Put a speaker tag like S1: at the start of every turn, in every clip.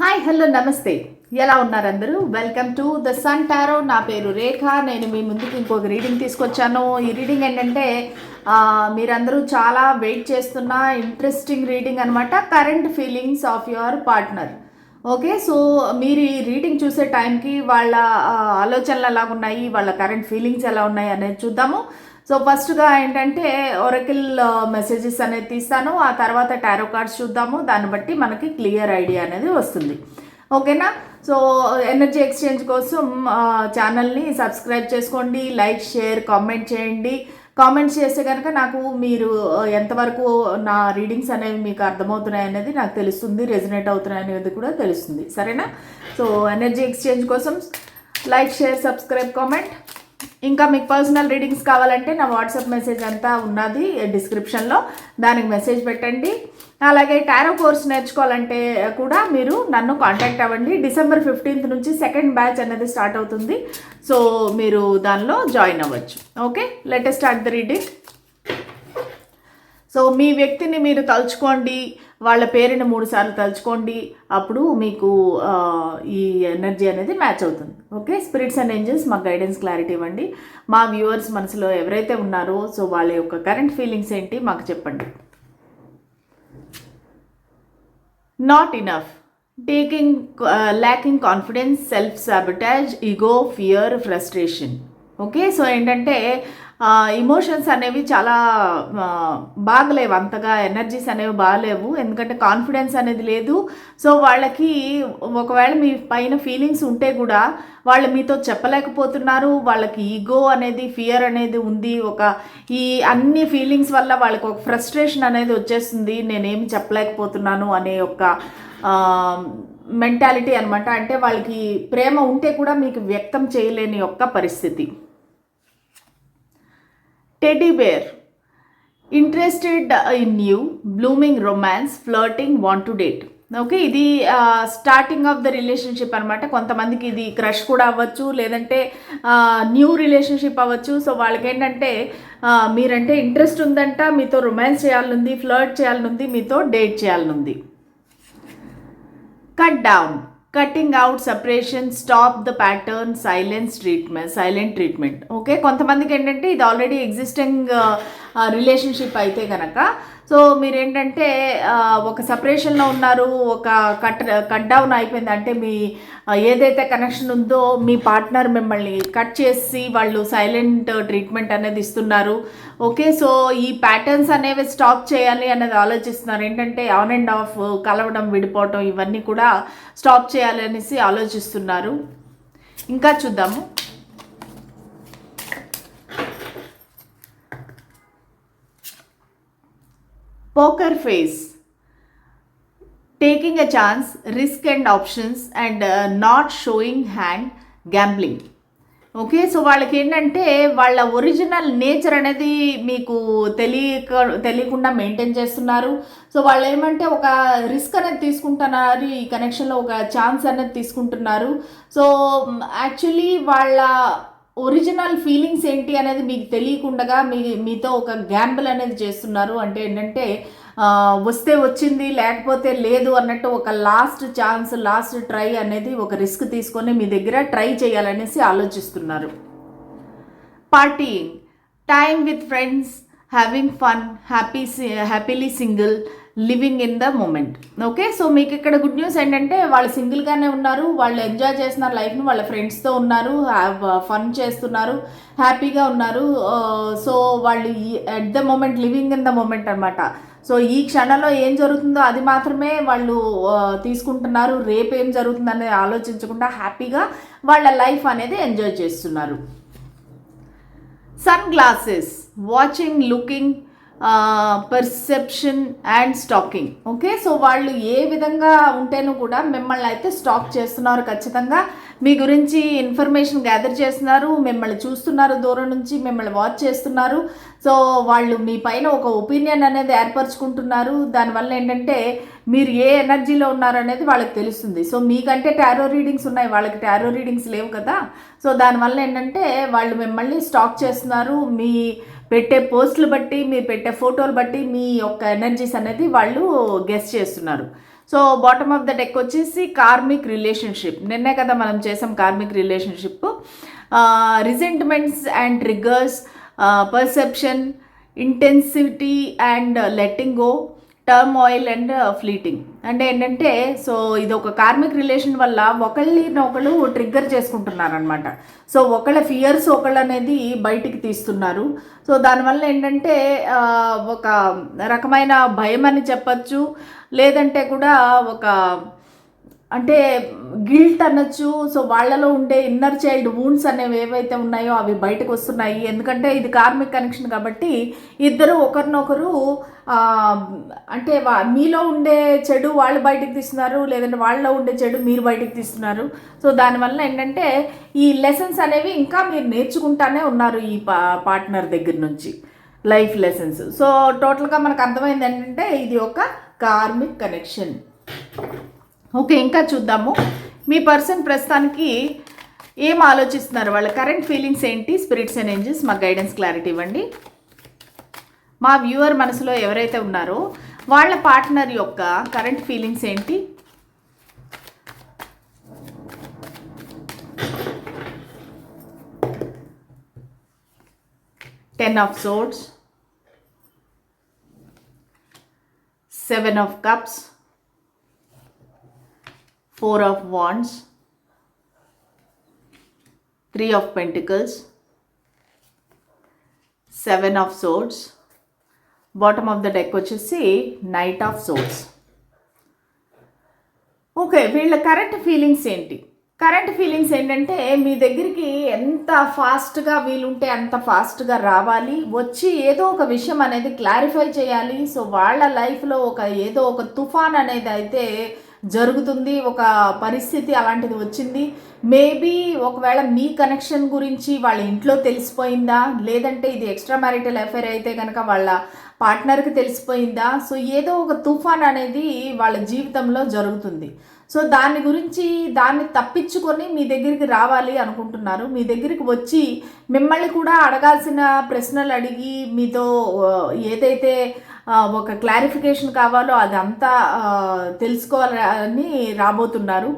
S1: Hi hello నమస్తే. ఎలా ఉన్నారు అందరూ welcome to the sun tarot నా పేరు రేఖ. నేను మీ ముందుకు ఇంకొక రీడింగ్ తీసుకొచ్చాను. ఈ రీడింగ్ ఏంటంటే మీరందరూ చాలా వెయిట్ చేస్తున్న ఇంట్రెస్టింగ్ రీడింగ్ అనమాట current feelings of your partner okay so మీరు ఈ రీడింగ్ చూసే టైంకి వాళ్ళ ఆలోచనలు ఎలా ఉన్నాయి? వాళ్ళ కరెంట్ ఫీలింగ్స్ ఎలా ఉన్నాయి? అనేది చూద్దాము. సో ఫస్ట్గా ఏంటంటే ఒరకిల్ మెసేజెస్ uh, అనేది తీస్తాను. ఆ తర్వాత టారో కార్డ్స్ చూద్దాము. దాన్ని బట్టి మనకి క్లియర్ ఐడియా అనేది వస్తుంది. ఓకేనా? సో ఎనర్జీ ఎక్స్చేంజ్ కోసం uh, ఛానల్ని సబ్స్క్రైబ్ చేసుకోండి. లైక్ షేర్ కామెంట్ చేయండి. కామెంట్స్ చేస్తే కనుక నాకు మీరు uh, ఎంతవరకు నా రీడింగ్స్ అనేవి మీకు అర్థమవుతున్నాయి అనేది నాకు తెలుస్తుంది. రెజినేట్ అవుతున్నాయి అనేది కూడా తెలుస్తుంది. సరేనా? సో ఎనర్జీ ఎక్స్చేంజ్ కోసం లైక్ షేర్ సబ్స్క్రైబ్ కామెంట్ ఇంకా మీకు పర్సనల్ రీడింగ్స్ కావాలంటే నా వాట్సాప్ మెసేజ్ అంతా ఉన్నది డిస్క్రిప్షన్లో దానికి మెసేజ్ పెట్టండి. అలాగే టారో కోర్స్ నేర్చుకోవాలంటే కూడా మీరు నన్ను కాంటాక్ట్ అవ్వండి. డిసెంబర్ ఫిఫ్టీన్త్ నుంచి సెకండ్ బ్యాచ్ అనేది స్టార్ట్ అవుతుంది. సో మీరు దానిలో జాయిన్ అవ్వచ్చు. Okay latest start the reading so మీ వ్యక్తిని మీరు తలుచుకోండి. వాళ్ళ పేరుని మూడు సార్లు తలుచుకోండి. అప్పుడు మీకు ఈ ఎనర్జీ అనేది మ్యాచ్ అవుతుంది. ఓకే స్పిరిట్స్ అండ్ ఏంజల్స్ మాకు గైడెన్స్ క్లారిటీ ఇవ్వండి. మా వ్యూవర్స్ మనసులో ఎవరైతే ఉన్నారో సో వాళ్ళ యొక్క కరెంట్ ఫీలింగ్స్ ఏంటి మాకు చెప్పండి. Not enough taking lacking confidence self sabotage ego fear frustration okay so ఏంటంటే ఇమోషన్స్ అనేవి చాలా బాగలేవు. అంతగా ఎనర్జీస్ అనేవి బాగలేవు. ఎందుకంటే కాన్ఫిడెన్స్ అనేది లేదు. సో వాళ్ళకి ఒకవేళ మీ పైన ఫీలింగ్స్ ఉంటే కూడా వాళ్ళు మీతో చెప్పలేకపోతున్నారు. వాళ్ళకి ఈగో అనేది ఫియర్ అనేది ఉంది. ఒక ఈ అన్ని ఫీలింగ్స్ వల్ల వాళ్ళకి ఒక ఫ్రస్ట్రేషన్ అనేది వచ్చేస్తుంది. నేనేమి చెప్పలేకపోతున్నాను అనే ఒక మెంటాలిటీ అనమాట అంటే వాళ్ళకి ప్రేమ ఉంటే కూడా మీకు వ్యక్తం చేయలేని యొక్క పరిస్థితి. Teddy bear interested in new blooming romance flirting want to date okay ఇది స్టార్టింగ్ ఆఫ్ ద రిలేషన్షిప్ అనమాట కొంతమందికి ఇది క్రష్ కూడా అవ్వచ్చు లేదంటే న్యూ రిలేషన్షిప్ అవ్వచ్చు. సో వాళ్ళకి ఏంటంటే మీరంటే ఇంట్రెస్ట్ ఉందంట మీతో రొమాన్స్ చేయాలనుంది ఫ్లర్ట్ చేయాలనుంది మీతో date చేయాలనుంది. Cut down cutting out separation stop the pattern silence treatment silent treatment okay కొంతమందికి ఏంటంటే ఇది ఆల్రెడీ ఎగ్జిస్టింగ్ రిలేషన్షిప్ అయితే కనుక సో మీరేంటంటే uh, ఒక సపరేషన్లో ఉన్నారు ఒక కట్ కట్ డౌన్ అయిపోయింది అంటే మీ ఏదైతే కనెక్షన్ ఉందో మీ పార్ట్నర్ మిమ్మల్ని కట్ చేసి వాళ్ళు సైలెంట్ ట్రీట్మెంట్ అనేది ఇస్తున్నారు. ఓకే సో ఈ ప్యాటర్న్స్ అనేవి స్టాప్ చేయాలి అనేది ఆలోచిస్తున్నారు. ఏంటంటే ఆన్ అండ్ ఆఫ్ కలవడం విడిపోవటం ఇవన్నీ కూడా స్టాప్ చేయాలి అనేసి ఆలోచిస్తున్నారు. ఇంకా చూద్దాము poker face taking a chance risk and options and not showing hand gambling okay so వాళ్ళకి ఏంటంటే వాళ్ళ ఒరిజినల్ నేచర్ అనేది మీకు తెలియక తెలియకుండా మెయింటైన్ చేస్తున్నారు. సో వాళ్ళు ఏమంటే ఒక రిస్క్ అనేది తీసుకుంటున్నారు ఈ కనెక్షన్లో ఒక ఛాన్స్ అనేది తీసుకుంటున్నారు. సో యాక్చువల్లీ వాళ్ళ ఒరిజినల్ ఫీలింగ్స్ ఏంటి అనేది మీకు తెలియకుండా మీ మీతో ఒక గ్యాంబుల్ అనేది చేస్తున్నారు. అంటే ఏంటంటే వస్తే వచ్చింది లేకపోతే లేదు అన్నట్టు ఒక లాస్ట్ ఛాన్స్ లాస్ట్ ట్రై అనేది ఒక రిస్క్ తీసుకొని మీ దగ్గర ట్రై చేయాలనేసి ఆలోచిస్తున్నారు. Partying time with friends having fun happy happily single living in the moment okay so మీకు ఇక్కడ గుడ్ న్యూస్ ఏంటంటే వాళ్ళు సింగిల్గానే ఉన్నారు వాళ్ళు ఎంజాయ్ uh, చేస్తున్నారు లైఫ్ని వాళ్ళ ఫ్రెండ్స్తో ఉన్నారు ఫన్ చేస్తున్నారు హ్యాపీగా ఉన్నారు. సో వాళ్ళు at the moment living in the moment అనమాట సో ఈ క్షణంలో ఏం జరుగుతుందో అది మాత్రమే వాళ్ళు తీసుకుంటున్నారు. రేపు ఏం జరుగుతుందనేది ఆలోచించకుండా హ్యాపీగా వాళ్ళ లైఫ్ అనేది ఎంజాయ్ చేస్తున్నారు. Sunglasses watching looking perception and stalking okay so వాళ్ళు ఏ విధంగా ఉంటేనూ కూడా మిమ్మల్ని అయితే స్టాక్ చేస్తున్నారు ఖచ్చితంగా. మీ గురించి ఇన్ఫర్మేషన్ గ్యాదర్ చేస్తున్నారు మిమ్మల్ని చూస్తున్నారు దూరం నుంచి మిమ్మల్ని వాచ్ చేస్తున్నారు. సో వాళ్ళు మీ పైన ఒక ఒపీనియన్ అనేది ఏర్పరచుకుంటున్నారు. దానివల్ల ఏంటంటే మీరు ఏ ఎనర్జీలో ఉన్నారు అనేది వాళ్ళకి తెలుస్తుంది. సో మీకంటే టారో రీడింగ్స్ ఉన్నాయి వాళ్ళకి టారో రీడింగ్స్ లేవు కదా. సో దానివల్ల ఏంటంటే వాళ్ళు మిమ్మల్ని స్టాక్ చేస్తున్నారు. మీ పెట్టే పోస్టులు బట్టి మీరు పెట్టే ఫోటోలు బట్టి మీ యొక్క ఎనర్జీస్ అనేది వాళ్ళు గెస్ట్ చేస్తున్నారు. So bottom of the deck వచ్చేసి కార్మిక్ రిలేషన్షిప్ నిన్నే కదా మనం చేసాం karmic relationship resentments and triggers perception intensity and letting go turmoil and fleeting అంటే ఏంటంటే సో ఇది ఒక కార్మిక్ రిలేషన్ వల్ల ఒకళ్ళని ఒకళ్ళు ట్రిగ్గర్ చేసుకుంటున్నారనమాట సో ఒకళ్ళ ఫియర్స్ ఒకళ్ళు అనేది బయటికి తీస్తున్నారు. సో దానివల్ల ఏంటంటే ఒక రకమైన భయం అని చెప్పచ్చు. లేదంటే కూడా ఒక అంటే గిల్ట్ అనొచ్చు. సో వాళ్ళలో ఉండే ఇన్నర్ చైల్డ్ వూన్స్ అనేవి ఏవైతే ఉన్నాయో అవి బయటకు వస్తున్నాయి. ఎందుకంటే ఇది కార్మిక్ కనెక్షన్ కాబట్టి ఇద్దరు ఒకరినొకరు అంటే మీలో ఉండే చెడు వాళ్ళు బయటకు తీస్తున్నారు లేదంటే వాళ్ళలో ఉండే చెడు మీరు బయటకు తీస్తున్నారు. సో దానివల్ల ఏంటంటే ఈ లెసన్స్ అనేవి ఇంకా మీరు నేర్చుకుంటానే ఉన్నారు ఈ పా పార్ట్నర్ దగ్గర నుంచి. లైఫ్ లెసన్స్ సో టోటల్గా మనకు అర్థమైంది ఏంటంటే ఇది ఒక కార్మిక్ కనెక్షన్ ఓకే ఇంకా చూద్దాము. మీ పర్సన్ ప్రస్తుతానికి ఏం ఆలోచిస్తున్నారు? వాళ్ళ కరెంట్ ఫీలింగ్స్ ఏంటి? స్పిరిట్స్ అండ్ ఏంజెస్ మాకు గైడెన్స్ క్లారిటీ ఇవ్వండి. మా వ్యూవర్ మనసులో ఎవరైతే ఉన్నారో వాళ్ళ పార్ట్నర్ యొక్క కరెంట్ ఫీలింగ్స్ ఏంటి? Ten of swords seven of cups four of wands three of pentacles seven of swords bottom of the deck వచ్చేసి నైట్ ఆఫ్ సోర్స్ ఓకే వీళ్ళ కరెంట్ ఫీలింగ్స్ ఏంటి? కరెంట్ ఫీలింగ్స్ ఏంటంటే మీ దగ్గరికి ఎంత ఫాస్ట్గా వీలుంటే అంత ఫాస్ట్గా రావాలి. వచ్చి ఏదో ఒక విషయం అనేది క్లారిఫై చేయాలి. సో వాళ్ళ లైఫ్లో ఒక ఏదో ఒక తుఫాన్ అనేది అయితే జరుగుతుంది ఒక పరిస్థితి అలాంటిది వచ్చింది. మేబీ ఒకవేళ మీ కనెక్షన్ గురించి వాళ్ళ ఇంట్లో తెలిసిపోయిందా? లేదంటే ఇది ఎక్స్ట్రా మ్యారిటల్ అఫైర్ అయితే కనుక వాళ్ళ పార్ట్నర్కి తెలిసిపోయిందా? సో ఏదో ఒక తుఫాన్ అనేది వాళ్ళ జీవితంలో జరుగుతుంది. సో దాని గురించి దాన్ని తప్పించుకొని మీ దగ్గరికి రావాలి అనుకుంటున్నారు. మీ దగ్గరికి వచ్చి మిమ్మల్ని కూడా అడగాల్సిన ప్రశ్నలు అడిగి మీతో ఏదైతే ఒక క్లారిఫికేషన్ కావాలో అదంతా తెలుసుకోవాలని రాబోతున్నారు.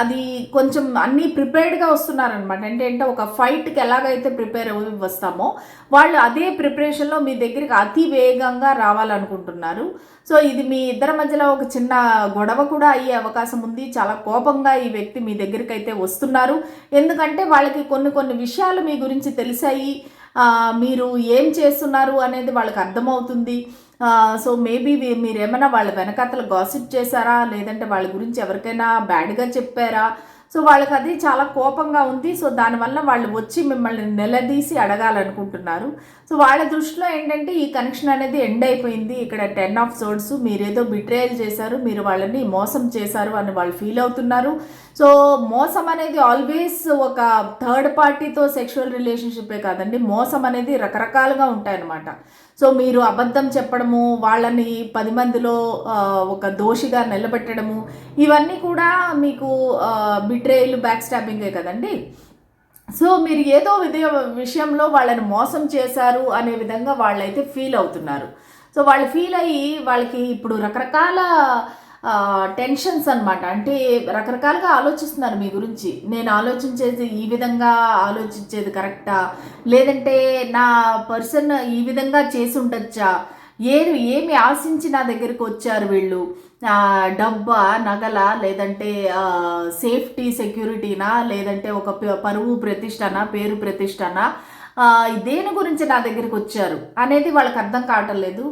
S1: అది కొంచెం అన్నీ ప్రిపేర్డ్గా వస్తున్నారనమాట అంటే అంటే ఒక ఫైట్కి ఎలాగైతే ప్రిపేర్ అవి వస్తామో వాళ్ళు అదే ప్రిపరేషన్లో మీ దగ్గరికి అతి వేగంగా రావాలనుకుంటున్నారు. సో ఇది మీ ఇద్దరి మధ్యలో ఒక చిన్న గొడవ కూడా అయ్యే అవకాశం ఉంది. చాలా కోపంగా ఈ వ్యక్తి మీ దగ్గరికి అయితే వస్తున్నారు. ఎందుకంటే వాళ్ళకి కొన్ని కొన్ని విషయాలు మీ గురించి తెలిసాయి. మీరు ఏం చేస్తున్నారు అనేది వాళ్ళకి అర్థమవుతుంది. సో మేబీ మీరు ఏమైనా వాళ్ళ వెనకాతలు గాసిప్ చేశారా? లేదంటే వాళ్ళ గురించి ఎవరికైనా బ్యాడ్గా చెప్పారా? సో వాళ్ళకి అది చాలా కోపంగా ఉంది. సో దానివల్ల వాళ్ళు వచ్చి మిమ్మల్ని నిలదీసి అడగాలనుకుంటున్నారు. సో వాళ్ళ దృష్టిలో ఏంటంటే ఈ కనెక్షన్ అనేది ఎండ్ అయిపోయింది. ఇక్కడ టెన్ ఆఫ్ సోర్డ్స్ మీరేదో బిట్రేయల్ చేశారు. మీరు వాళ్ళని మోసం చేశారు అని వాళ్ళు ఫీల్ అవుతున్నారు. సో మోసం అనేది ఆల్వేస్ ఒక థర్డ్ పార్టీతో సెక్షువల్ రిలేషన్షిప్పే కాదండి. మోసం అనేది రకరకాలుగా ఉంటాయన్నమాట. సో మీరు అబద్ధం చెప్పడము వాళ్ళని పది మందిలో ఒక దోషిగా నిలబెట్టడము ఇవన్నీ కూడా మీకు బిట్రేయల్ బ్యాక్ స్టాపింగే కదండి? సో మీరు ఏదో విధ విషయంలో వాళ్ళని మోసం చేశారు అనే విధంగా వాళ్ళైతే ఫీల్ అవుతున్నారు. సో వాళ్ళు ఫీల్ అయ్యి వాళ్ళకి ఇప్పుడు రకరకాల టెన్షన్స్ అనమాట అంటే రకరకాలుగా ఆలోచిస్తున్నారు మీ గురించి. నేను ఆలోచించేది ఈ విధంగా ఆలోచించేది కరెక్టా? లేదంటే నా పర్సన్ ఈ విధంగా చేసి ఉండొచ్చా? ఏమి ఏమి ఆశించి నా దగ్గరికి వచ్చారు వీళ్ళు? డబ్బా నగల లేదంటే సేఫ్టీ సెక్యూరిటీనా? లేదంటే ఒక పరువు ప్రతిష్టనా? పేరు ప్రతిష్టనా? దేని గురించి నా దగ్గరికి వచ్చారు? అనేది వాళ్ళకి అర్థం కావటం లేదు.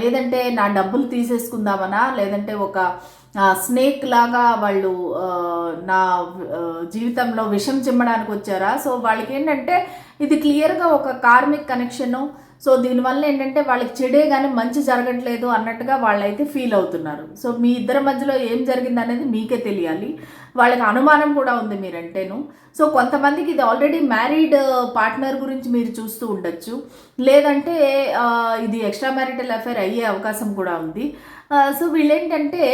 S1: లేదంటే నా డబ్బులు తీసేసుకుందామనా? లేదంటే ఒక స్నేక్ లాగా వాళ్ళు నా జీవితంలో విషం చిమ్మడానికి వచ్చారా? సో వాళ్ళకి ఏంటంటే ఇది క్లియర్గా ఒక కార్మిక్ కనెక్షను సో దీనివల్ల ఏంటంటే వాళ్ళకి చెడే కానీ మంచి జరగట్లేదు అన్నట్టుగా వాళ్ళైతే ఫీల్ అవుతున్నారు. సో మీ ఇద్దరి మధ్యలో ఏం జరిగింది అనేది మీకే తెలియాలి. వాళ్ళకి అనుమానం కూడా ఉంది మీరంటేను. సో కొంతమందికి ఇది ఆల్రెడీ మ్యారీడ్ పార్ట్నర్ గురించి మీరు చూస్తూ ఉండొచ్చు. లేదంటే ఇది ఎక్స్ట్రా మ్యారిటల్ అఫైర్ అయ్యే అవకాశం కూడా ఉంది. సో వీళ్ళేంటంటే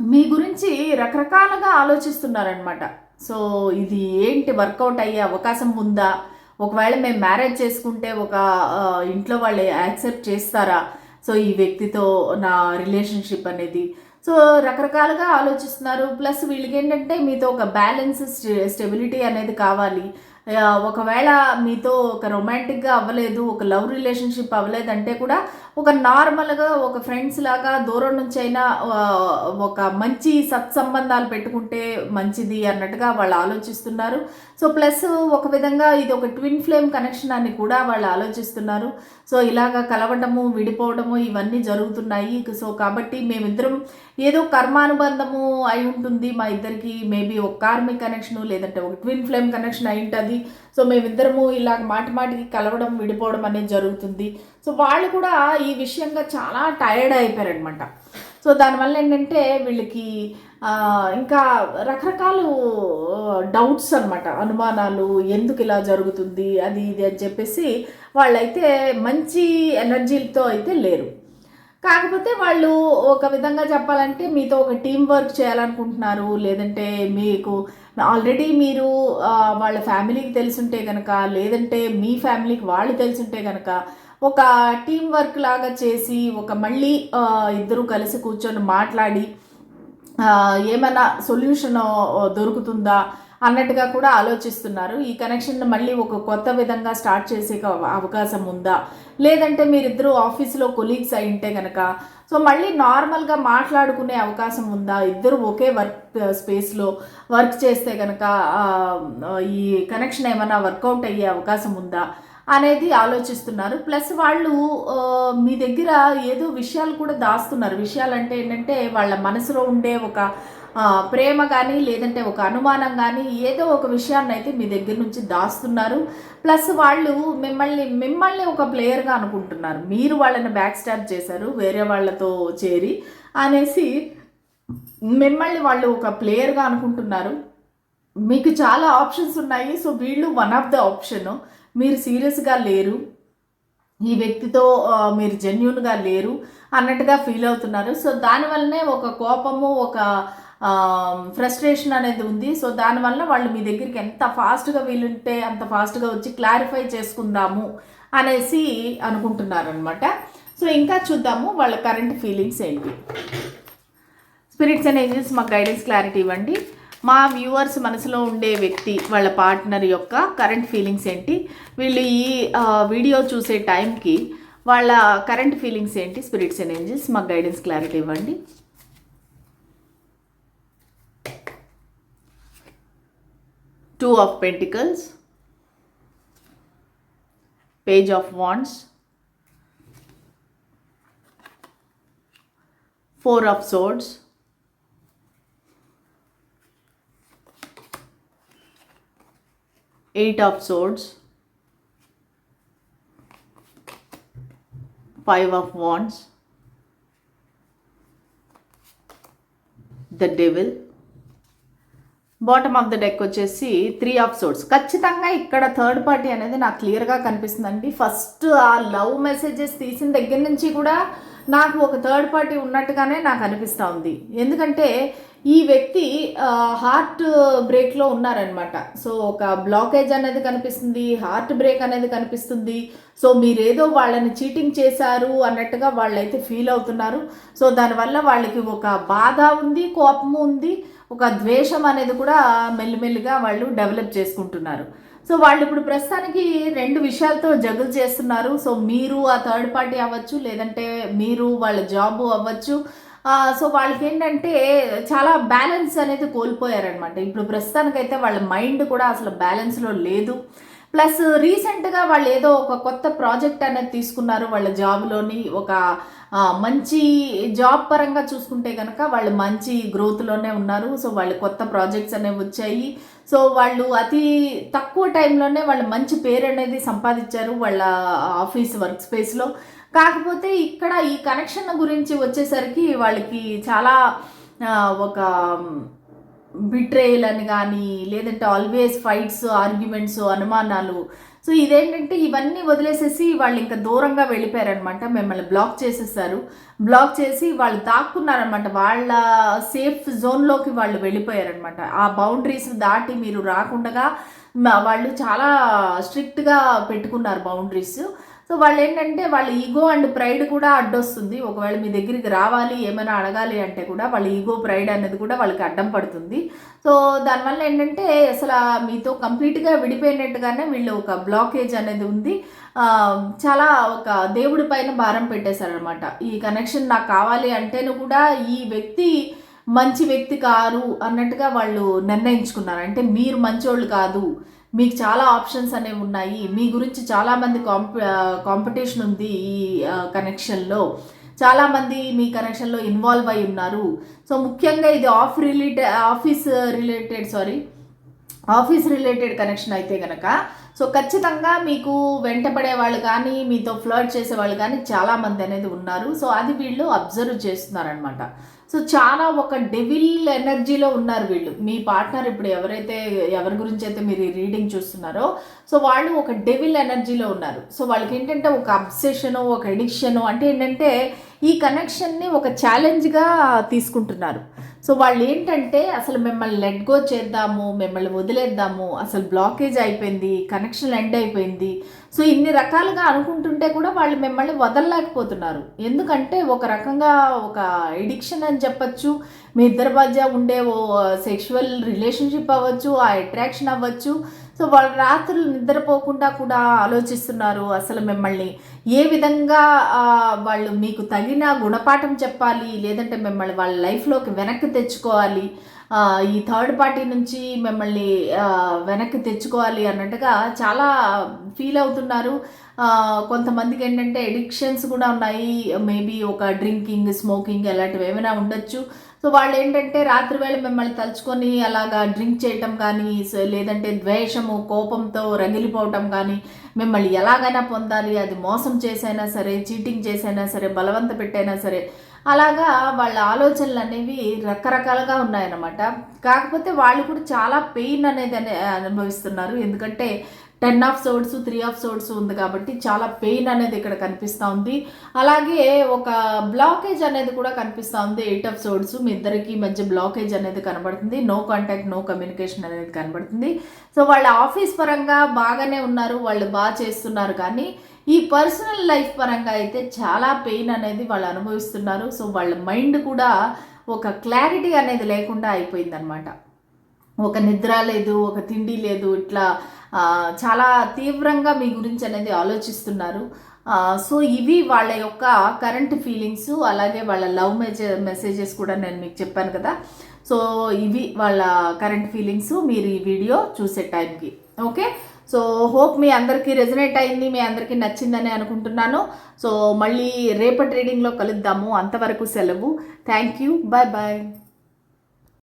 S1: మీ గురించి రకరకాలుగా ఆలోచిస్తున్నారనమాట సో ఇది ఏంటి వర్కౌట్ అయ్యే అవకాశం ఉందా? ఒకవేళ మేము మ్యారేజ్ చేసుకుంటే ఒక ఇంట్లో వాళ్ళు యాక్సెప్ట్ చేస్తారా? సో ఈ వ్యక్తితో నా రిలేషన్షిప్ అనేది. సో రకరకాలుగా ఆలోచిస్తున్నారు. ప్లస్ వీళ్ళకి ఏంటంటే మీతో ఒక బ్యాలెన్స్ స్టెబిలిటీ అనేది కావాలి. ఒకవేళ మీతో ఒక రొమాంటిక్గా అవ్వలేదు ఒక లవ్ రిలేషన్షిప్ అవ్వలేదు అంటే కూడా ఒక నార్మల్గా ఒక ఫ్రెండ్స్ లాగా దూరం నుంచి అయినా ఒక మంచి సత్సంబంధాలు పెట్టుకుంటే మంచిది అన్నట్టుగా వాళ్ళు ఆలోచిస్తున్నారు. సో ప్లస్ ఒక విధంగా ఇది ఒక ట్విన్ ఫ్లేమ్ కనెక్షన్ అని కూడా వాళ్ళు ఆలోచిస్తున్నారు. సో ఇలాగ కలవడము విడిపోవడము ఇవన్నీ జరుగుతున్నాయి. సో కాబట్టి మేమిద్దరం ఏదో కర్మానుబంధము అయి ఉంటుంది. మా ఇద్దరికి మేబీ ఒక కార్మిక్ కనెక్షన్ లేదంటే ఒక ట్విన్ ఫ్లేమ్ కనెక్షన్ అయి ఉంటుంది. సో మేమిద్దరము ఇలా మాటి మాటికి కలవడం విడిపోవడం అనేది జరుగుతుంది. సో వాళ్ళు కూడా ఈ విషయంగా చాలా టైర్డ్ అయిపోయారనమాట సో దానివల్ల ఏంటంటే వీళ్ళకి ఇంకా రకరకాల డౌట్స్ అనమాట అనుమానాలు ఎందుకు ఇలా జరుగుతుంది అది ఇది అని చెప్పేసి వాళ్ళైతే మంచి ఎనర్జీలతో అయితే లేరు. కాకపోతే వాళ్ళు ఒక విధంగా చెప్పాలంటే మీతో ఒక టీం వర్క్ చేయాలనుకుంటున్నారు లేదంటే మీకు ఆల్రెడీ మీరు వాళ్ళ ఫ్యామిలీకి తెలుసుంటే కనుక లేదంటే మీ ఫ్యామిలీకి వాళ్ళు తెలుసుంటే కనుక ఒక టీం వర్క్ లాగా చేసి ఒక మళ్ళీ ఇద్దరు కలిసి కూర్చొని మాట్లాడి ఏమైనా సొల్యూషన్ దొరుకుతుందా? అన్నట్టుగా కూడా ఆలోచిస్తున్నారు. ఈ కనెక్షన్ మళ్ళీ ఒక కొత్త విధంగా స్టార్ట్ చేసే అవకాశం ఉందా? లేదంటే మీరిద్దరూ ఆఫీస్లో కొలీగ్స్ అయి ఉంటే కనుక సో మళ్ళీ నార్మల్గా మాట్లాడుకునే అవకాశం ఉందా? ఇద్దరు ఒకే వర్క్ స్పేస్లో వర్క్ చేస్తే కనుక ఈ కనెక్షన్ ఏమైనా వర్కౌట్ అయ్యే అవకాశం ఉందా? అనేది ఆలోచిస్తున్నారు. ప్లస్ వాళ్ళు మీ దగ్గర ఏదో విషయాలు కూడా దాస్తున్నారు. విషయాలు అంటే ఏంటంటే వాళ్ళ మనసులో ఉండే ఒక ప్రేమ కానీ లేదంటే ఒక అనుమానం కానీ ఏదో ఒక విషయాన్ని అయితే మీ దగ్గర నుంచి దాస్తున్నారు. ప్లస్ వాళ్ళు మిమ్మల్ని మిమ్మల్ని ఒక ప్లేయర్గా అనుకుంటున్నారు. మీరు వాళ్ళని బ్యాక్ స్టాప్ చేశారు వేరే వాళ్ళతో చేరి అనేసి మిమ్మల్ని వాళ్ళు ఒక ప్లేయర్గా అనుకుంటున్నారు. మీకు చాలా ఆప్షన్స్ ఉన్నాయి. సో వీళ్ళు వన్ ఆఫ్ ద ఆప్షన్ మీరు సీరియస్గా లేరు. ఈ వ్యక్తితో మీరు జెన్యున్గా లేరు అన్నట్టుగా ఫీల్ అవుతున్నారు. సో దానివల్లనే ఒక కోపము ఒక ఫ్రస్ట్రేషన్ అనేది ఉంది. సో దానివల్ల వాళ్ళు మీ దగ్గరికి ఎంత ఫాస్ట్గా వీలుంటే అంత ఫాస్ట్గా వచ్చి క్లారిఫై చేసుకుందాము అనేసి అనుకుంటున్నారనమాట సో ఇంకా చూద్దాము వాళ్ళ కరెంట్ ఫీలింగ్స్ ఏంటి. స్పిరిట్స్ అండ్ ఏంజల్స్ మాకు గైడెన్స్ క్లారిటీ ఇవ్వండి. మా వ్యూవర్స్ మనసులో ఉండే వ్యక్తి వాళ్ళ పార్ట్నర్ యొక్క కరెంట్ ఫీలింగ్స్ ఏంటి. వీళ్ళు ఈ వీడియో చూసే టైంకి వాళ్ళ కరెంట్ ఫీలింగ్స్ ఏంటి. స్పిరిట్స్ అండ్ ఏంజల్స్ మాకు గైడెన్స్ క్లారిటీ ఇవ్వండి. Two of Pentacles, Page of Wands, Four of Swords, Eight of Swords, Five of Wands, the Devil, bottom of the deck వచ్చేసి త్రీ ఆఫ్ సోర్స్ ఖచ్చితంగా ఇక్కడ third party అనేది నాకు క్లియర్గా కనిపిస్తుందండి. First ఆ లవ్ మెసేజెస్ తీసిన దగ్గర నుంచి కూడా నాకు ఒక థర్డ్ పార్టీ ఉన్నట్టుగానే నాకు అనిపిస్తూ ఉంది. ఎందుకంటే ఈ వ్యక్తి హార్ట్ బ్రేక్లో ఉన్నారనమాట సో ఒక బ్లాకేజ్ అనేది కనిపిస్తుంది హార్ట్ బ్రేక్ అనేది కనిపిస్తుంది. సో మీరేదో వాళ్ళని చీటింగ్ చేశారు అన్నట్టుగా వాళ్ళైతే ఫీల్ అవుతున్నారు. సో దానివల్ల వాళ్ళకి ఒక బాధ ఉంది కోపము ఉంది. ఒక ద్వేషం అనేది కూడా మెల్లిమెల్లిగా వాళ్ళు డెవలప్ చేసుకుంటున్నారు. సో వాళ్ళు ఇప్పుడు ప్రస్తుతానికి రెండు విషయాలతో జగులు చేస్తున్నారు. సో మీరు ఆ థర్డ్ పార్టీ అవ్వచ్చు లేదంటే మీరు వాళ్ళ జాబ్ అవ్వచ్చు. సో వాళ్ళకి ఏంటంటే చాలా బ్యాలెన్స్ అనేది కోల్పోయారనమాట ఇప్పుడు ప్రస్తుతానికైతే వాళ్ళ మైండ్ కూడా అసలు బ్యాలెన్స్లో లేదు. ప్లస్ రీసెంట్గా వాళ్ళు ఏదో ఒక కొత్త ప్రాజెక్ట్ అనేది తీసుకున్నారు వాళ్ళ జాబ్లోని ఒక మంచి జాబ్ పరంగా చూసుకుంటే కనుక వాళ్ళు మంచి గ్రోత్లోనే ఉన్నారు. సో వాళ్ళు కొత్త ప్రాజెక్ట్స్ అనేవి వచ్చాయి. సో వాళ్ళు అతి తక్కువ టైంలోనే వాళ్ళు మంచి పేరు అనేది సంపాదించారు వాళ్ళ ఆఫీస్ వర్క్ స్పేస్లో కాకపోతే ఇక్కడ ఈ కనెక్షన్ గురించి వచ్చేసరికి వాళ్ళకి చాలా ఒక బిట్రేయల్ అని కానీ లేదంటే ఆల్వేస్ ఫైట్స్ ఆర్గ్యుమెంట్స్ అనుమానాలు. సో ఇదేంటంటే ఇవన్నీ వదిలేసేసి వాళ్ళు ఇంకా దూరంగా వెళ్ళిపోయారనమాట మిమ్మల్ని బ్లాక్ చేసేసారు. బ్లాక్ చేసి వాళ్ళు దాక్కున్నారనమాట వాళ్ళ సేఫ్ జోన్లోకి వాళ్ళు వెళ్ళిపోయారనమాట. ఆ బౌండరీస్ దాటి మీరు రాకుండా వాళ్ళు చాలా స్ట్రిక్ట్గా పెట్టుకున్నారు బౌండరీస్ సో వాళ్ళు ఏంటంటే వాళ్ళ ఈగో అండ్ ప్రైడ్ కూడా అడ్డొస్తుంది. ఒకవేళ మీ దగ్గరికి రావాలి ఏమైనా అడగాలి అంటే కూడా వాళ్ళ ఈగో ప్రైడ్ అనేది కూడా వాళ్ళకి అడ్డం పడుతుంది. సో దానివల్ల ఏంటంటే అసలు మీతో కంప్లీట్గా విడిపోయినట్టుగానే వీళ్ళు ఒక బ్లాకేజ్ అనేది ఉంది. చాలా ఒక దేవుడి పైన భారం పెట్టేశారనమాట ఈ కనెక్షన్ నాకు కావాలి అంటేను కూడా ఈ వ్యక్తి మంచి వ్యక్తి కారు అన్నట్టుగా వాళ్ళు నిర్ణయించుకున్నారు. అంటే మీరు మంచోళ్ళు కాదు. మీకు చాలా ఆప్షన్స్ అనేవి ఉన్నాయి. మీ గురించి చాలామంది కాంప కాంపిటీషన్ ఉంది ఈ కనెక్షన్లో చాలామంది మీ కనెక్షన్లో ఇన్వాల్వ్ అయి ఉన్నారు. సో ముఖ్యంగా ఇది off related office related sorry office related connection అయితే కనుక సో ఖచ్చితంగా మీకు వెంటపడే వాళ్ళు కానీ మీతో ఫ్లర్ట్ చేసే వాళ్ళు కానీ చాలామంది అనేది ఉన్నారు. సో అది వీళ్ళు అబ్జర్వ్ చేస్తున్నారనమాట సో చాలా ఒక డెవిల్ ఎనర్జీలో ఉన్నారు వీళ్ళు. మీ పార్ట్నర్ ఇప్పుడు ఎవరైతే ఎవరి గురించి అయితే మీరు రీడింగ్ చూస్తున్నారో సో వాళ్ళు ఒక డెవిల్ ఎనర్జీలో ఉన్నారు. సో వాళ్ళకి ఏంటంటే ఒక అబ్సెషన్ ఒక ఎడిక్షన్ అంటే ఏంటంటే ఈ కనెక్షన్ని ఒక ఛాలెంజ్గా తీసుకుంటున్నారు. సో వాళ్ళు ఏంటంటే అసలు మిమ్మల్ని లెట్ గో చేద్దాము మిమ్మల్ని వదిలేద్దాము అసలు బ్లాకేజ్ అయిపోయింది కనెక్షన్ ఎండ్ అయిపోయింది. సో ఇన్ని రకాలుగా అనుకుంటుంటే కూడా వాళ్ళు మిమ్మల్ని వదలలేకపోతున్నారు. ఎందుకంటే ఒక రకంగా ఒక ఎడిక్షన్ అని చెప్పచ్చు మీ ఇద్దరి మధ్య ఉండే ఓ సెక్షువల్ రిలేషన్షిప్ అవ్వచ్చు ఆ అట్రాక్షన్ అవ్వచ్చు. సో వాళ్ళు రాత్రులు నిద్రపోకుండా కూడా ఆలోచిస్తున్నారు అసలు మిమ్మల్ని. ఏ విధంగా వాళ్ళు మీకు తగిన గుణపాఠం చెప్పాలి లేదంటే మిమ్మల్ని వాళ్ళ లైఫ్లోకి వెనక్కి తెచ్చుకోవాలి ఈ థర్డ్ పార్టీ నుంచి మిమ్మల్ని వెనక్కి తెచ్చుకోవాలి అన్నట్టుగా చాలా ఫీల్ అవుతున్నారు. కొంతమందికి ఏంటంటే ఎడిక్షన్స్ కూడా ఉన్నాయి. మేబీ ఒక డ్రింకింగ్ స్మోకింగ్ అలాంటివి ఏమైనా ఉండొచ్చు. సో వాళ్ళు ఏంటంటే రాత్రి వేళ మిమ్మల్ని తలుచుకొని అలాగా డ్రింక్ చేయటం కానీ లేదంటే ద్వేషము కోపంతో రగిలిపోవటం కానీ మిమ్మల్ని ఎలాగైనా పొందాలి అది మోసం చేసైనా సరే చీటింగ్ చేసైనా సరే బలవంత పెట్టైనా సరే అలాగా వాళ్ళ ఆలోచనలు అనేవి రకరకాలుగా ఉన్నాయన్నమాట. కాకపోతే వాళ్ళు కూడా చాలా పెయిన్ అనేది అనే- అనుభవిస్తున్నారు. ఎందుకంటే ten of swords three of swords ఉంది కాబట్టి చాలా పెయిన్ అనేది ఇక్కడ కనిపిస్తూ ఉంది. అలాగే ఒక బ్లాకేజ్ అనేది కూడా కనిపిస్తూ ఉంది ఎయిట్ ఆఫ్ సోడ్స్ మీ ఇద్దరికి మధ్య బ్లాకేజ్ అనేది కనబడుతుంది. నో కాంటాక్ట్ నో కమ్యూనికేషన్ అనేది కనబడుతుంది. సో వాళ్ళ ఆఫీస్ పరంగా బాగానే ఉన్నారు వాళ్ళు బాగా చేస్తున్నారు. కానీ ఈ పర్సనల్ లైఫ్ పరంగా అయితే చాలా పెయిన్ అనేది వాళ్ళు అనుభవిస్తున్నారు. సో వాళ్ళ మైండ్ కూడా ఒక క్లారిటీ అనేది లేకుండా అయిపోయిందనమాట ఒక నిద్ర లేదు ఒక తిండి లేదు ఇట్లా చాలా తీవ్రంగా మీ గురించి అనేది ఆలోచిస్తున్నారు. సో ఇవి వాళ్ళ యొక్క కరెంట్ ఫీలింగ్స్ అలాగే వాళ్ళ లవ్ మెజ మెసేజెస్ కూడా నేను మీకు చెప్పాను కదా. సో ఇవి వాళ్ళ కరెంట్ ఫీలింగ్స్ మీరు ఈ వీడియో చూసే టైంకి ఓకే సో హోప్ మీ అందరికీ రెజనేట్ అయింది మీ అందరికీ నచ్చిందని అనుకుంటున్నాను. సో మళ్ళీ రేపటి రీడింగ్లో కలుద్దాము. అంతవరకు సెలవు. Thank you bye bye